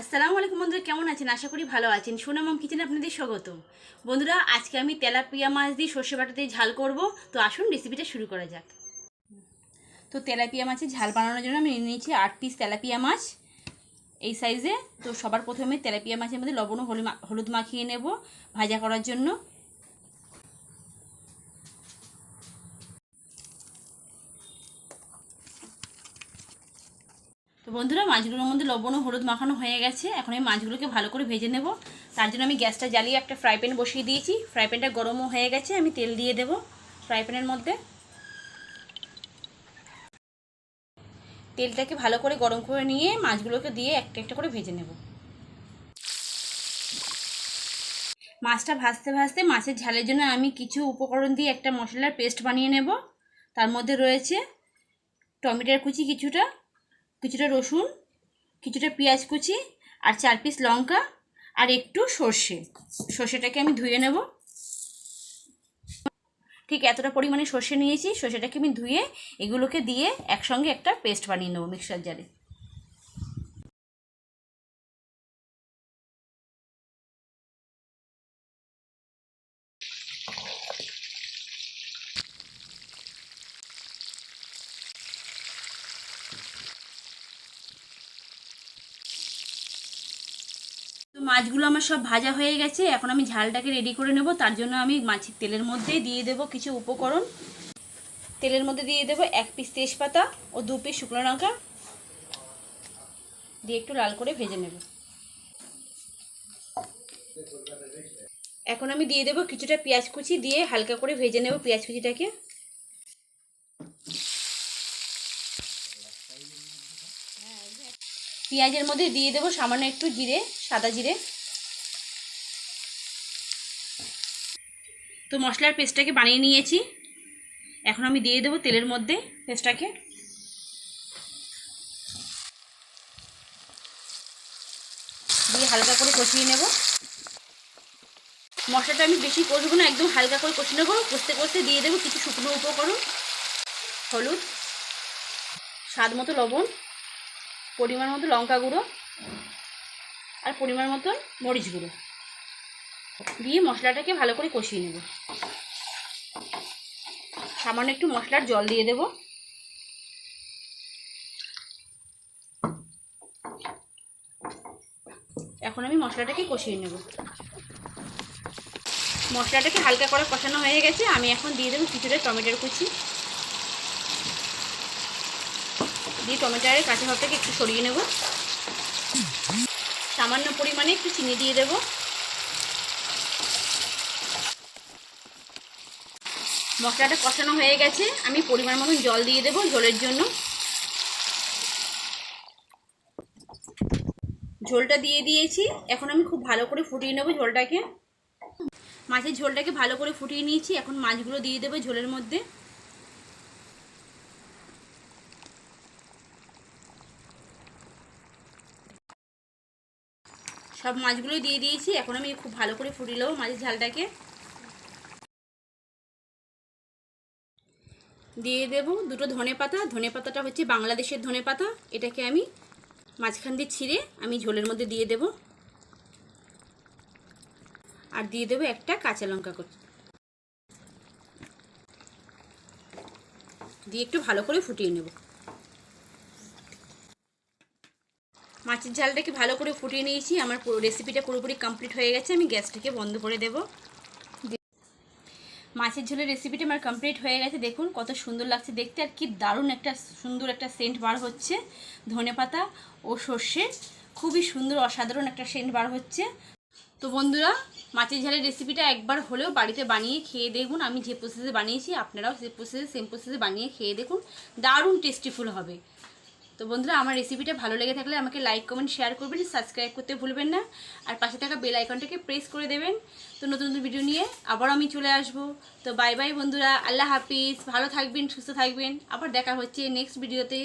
আসসালামু আলাইকুম বন্ধুরা, কেমন আছেন? আশা করি ভালো আছেন। সোনামাম কিচেনে আপনাদের স্বাগত বন্ধুরা, আজকে আমি তেলাপিয়া মাছ দিয়ে সর্ষে বাটা দিয়ে ঝাল করব। তো আসুন রেসিপিটা শুরু করা যাক। তো তেলাপিয়া মাছের ঝাল বানানোর জন্য আমি নিয়ে নিয়েছি আট পিস তেলাপিয়া মাছ এই সাইজে তো সবার প্রথমে তেলাপিয়া মাছের মধ্যে লবণ হলুদ মাখিয়ে নেব ভাজা করার জন্য। তো বন্ধুরা, মাছগুলোর মধ্যে লবণ ও হলুদ মাখানো হয়ে গেছে। এখন আমি মাছগুলোকে ভালো করে ভেজে নেব। তার জন্য আমি গ্যাসটা জ্বালিয়ে একটা ফ্রাই প্যান বসিয়ে দিয়েছি। ফ্রাই প্যানটা গরমও হয়ে গেছে, আমি তেল দিয়ে দেব ফ্রাই প্যানের মধ্যে। তেলটাকে ভালো করে গরম করে নিয়ে মাছগুলোকে দিয়ে একটা একটা করে ভেজে নেব। মাছটা ভাজতে ভাজতে মাছের ঝালের জন্য আমি কিছু উপকরণ দিয়ে একটা মশলার পেস্ট বানিয়ে নেব। তার মধ্যে রয়েছে টমেটোর কুচি কিছুটা কিছুটা রসুন, কিছুটা পেঁয়াজ কুচি আর চার পিস লঙ্কা আর একটু সর্ষে। সর্ষেটাকে আমি ধুয়ে নেব। ঠিক এতটা পরিমাণে সর্ষে নিয়েছি, সর্ষেটাকে আমি ধুয়ে এগুলোকে দিয়ে একসঙ্গে একটা পেস্ট বানিয়ে নেব মিক্সার জারে মাছগুলো আমার সব ভাজা হয়ে গেছে। এখন আমি ঝালটাকে রেডি করে নেব। তার জন্য আমি মাছের তেলের মধ্যে দিয়ে দেব কিছু উপকরণ। তেলের মধ্যে দিয়ে দেব এক পিস তেজপাতা ও দু পিস শুকনো লঙ্কা। দিয়ে একটু লাল করে ভেজে নেব। এখন আমি দিয়ে দেব কিছুটা পেঁয়াজ কুচি দিয়ে হালকা করে ভেজে নেব পেঁয়াজ কুচিটাকে। পেঁয়াজের মধ্যে দিয়ে দেবো সামান্য একটু জিরে, সাদা জিরে। তো মশলার পেস্টটাকে বানিয়ে নিয়েছি। এখন আমি দিয়ে দেবো তেলের মধ্যে পেস্টটাকে। দিয়ে হালকা করে কষিয়ে নেব। মশলাটা আমি বেশি কষবো না, একদম হালকা করে কষিয়ে নেব। কষতে কষতে দিয়ে দেবো কিছু শুকনো উপকরণ, হলুদ, স্বাদ মতো লবণ। পরিমাণ মতো লঙ্কা গুঁড়ো আর পরিমাণ মতো মরিচ গুঁড়ো। দিয়ে মশলাটাকে ভালো করে কষিয়ে নেব। সামান্য একটু মশলার জল দিয়ে দেব। এখন আমি মশলাটাকে কষিয়ে নেব। মশলাটাকে হালকা করে কষানো হয়ে গেছে। আমি এখন দিয়ে দেবো কিছুটা টমেটোর কুচি। দিয়ে টমেটোর কাঁচা ভাবটাকে একটু সরিয়ে নেব। সামান্য পরিমাণে একটু চিনি দিয়ে দেব। মশলাটা কষানো হয়ে গেছে। আমি পরিমাণ মতন জল দিয়ে দেব ঝোলের জন্য। ঝোলটা দিয়ে দিয়েছি। এখন আমি খুব ভালো করে ফুটিয়ে নেব ঝোলটাকে। মাছের ঝোলটাকে ভালো করে ফুটিয়ে নিয়েছি। এখন মাছগুলো দিয়ে দেবো ঝোলের মধ্যে। সব মাছগুলোই দিয়ে দিয়েছি। এখন আমি খুব ভালো করে ফুটিয়ে নেব মাছের ঝালটাকে। দিয়ে দেব দুটো ধনে পাতা। ধনে পাতাটা হচ্ছে বাংলাদেশের ধনে পাতা। এটাকে আমি মাঝখান দিয়ে ছিঁড়ে আমি ঝোলের মধ্যে দিয়ে দেব। আর দিয়ে দেবো একটা কাঁচা লঙ্কা কুচি। দিয়ে একটু ভালো করে ফুটিয়ে নেব। মাছের ঝালটাকে ভালো করে ফুটিয়ে নিয়েছি। আমার পুরো রেসিপিটা পুরোপুরি কমপ্লিট হয়ে গেছে। আমি গ্যাসটাকে বন্ধ করে দেব। মাছের ঝোলের রেসিপিটা আমার কমপ্লিট হয়ে গেছে। দেখুন কত সুন্দর লাগছে দেখতে আর কি দারুণ একটা সুন্দর একটা সেন্ট বার হচ্ছে। ধনে পাতা ও সর্ষে খুবই সুন্দর অসাধারণ একটা সেন্ট বার হচ্ছে। তো বন্ধুরা, মাছের ঝালের রেসিপিটা একবার হলেও বাড়িতে বানিয়ে খেয়ে দেখুন। আমি যে প্রসেসে বানিয়েছি, আপনারাও সে প্রসেসে সেম প্রসেসে বানিয়ে খেয়ে দেখুন। দারুণ টেস্টিফুল হবে। তো বন্ধুরা, আমার রেসিপিটা ভালো লেগে থাকলে আমাকে লাইক কমেন্ট শেয়ার করবেন সাবস্ক্রাইব করতে ভুলবেন না। আর পাশে থাকা বেল আইকনটাকে প্রেস করে দেবেন। তো নতুন নতুন ভিডিও নিয়ে আবার আমি চলে আসব। তো বাই বাই বন্ধুরা, আল্লাহ হাফিজ, ভালো থাকবেন, সুস্থ থাকবেন। আবার দেখা হচ্ছে নেক্সট ভিডিওতে